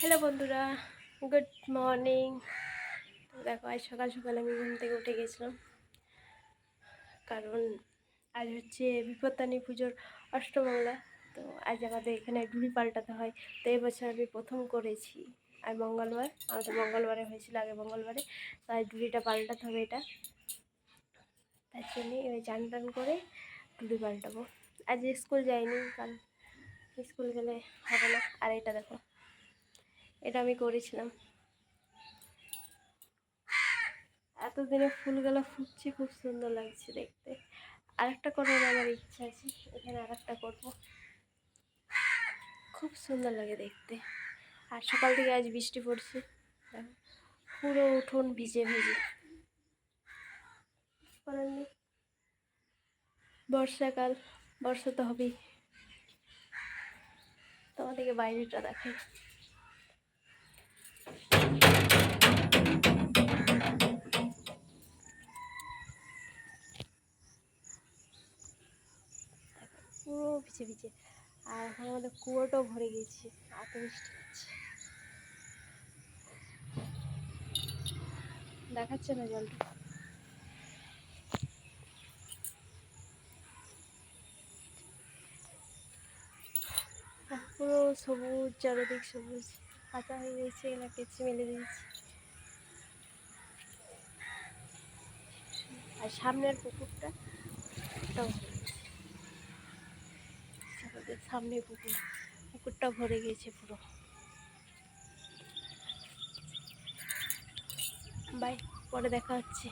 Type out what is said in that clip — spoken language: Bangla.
হ্যালো বন্ধুরা, গুড মর্নিং। দেখো, আজ সকাল সকাল আমি ঘুম থেকে উঠে গেছিলাম। কারণ আজ হচ্ছে বিপত্তানি পুজোর অষ্টমঙ্গলা তো আজ আমাদের এখানে ডুড়ি পাল্টাতে হয়। তো এবছর আমি প্রথম করেছি। আর মঙ্গলবার, আমাদের মঙ্গলবারে হয়েছিল আগে মঙ্গলবারে। তো আজ ডুড়িটা পাল্টাতে হবে এটা। তার জন্যে ওই চান টান করে ডুড়ি পাল্টাবো। আজ স্কুল যাইনি কাল স্কুল গেলে হবে না। আর এটা দেখো এটা আমি করেছিলাম। এতদিনে ফুলগুলো ফুটছে, খুব সুন্দর লাগছে দেখতে। আরেকটা করার আমার ইচ্ছা আছে, এখানে আরেকটা করব। খুব সুন্দর লাগে দেখতে। আর সকাল থেকে আজ বৃষ্টি পড়ছে। পুরো উঠোন ভিজে ভিজে। বর্ষাকাল, বর্ষা তো হবেই। তোমাদেরকে বাইরেটা দেখাই। পুরো ভিজে ভিজে। আর এখন আমাদের কুয়োটাও ভরে গেছে এত বৃষ্টি হচ্ছে। দেখাচ্ছে না জলটা? পুরো সবুজ, চারিদিক সবুজ। কাঁচা হয়ে গেছে এগুলো কেচে মেলে দিয়েছি। আর সামনের পুকুরটা সামনে পুকুর, পুকুরটা ভরে গেছে পুরো। বাই, পরে দেখা হচ্ছে।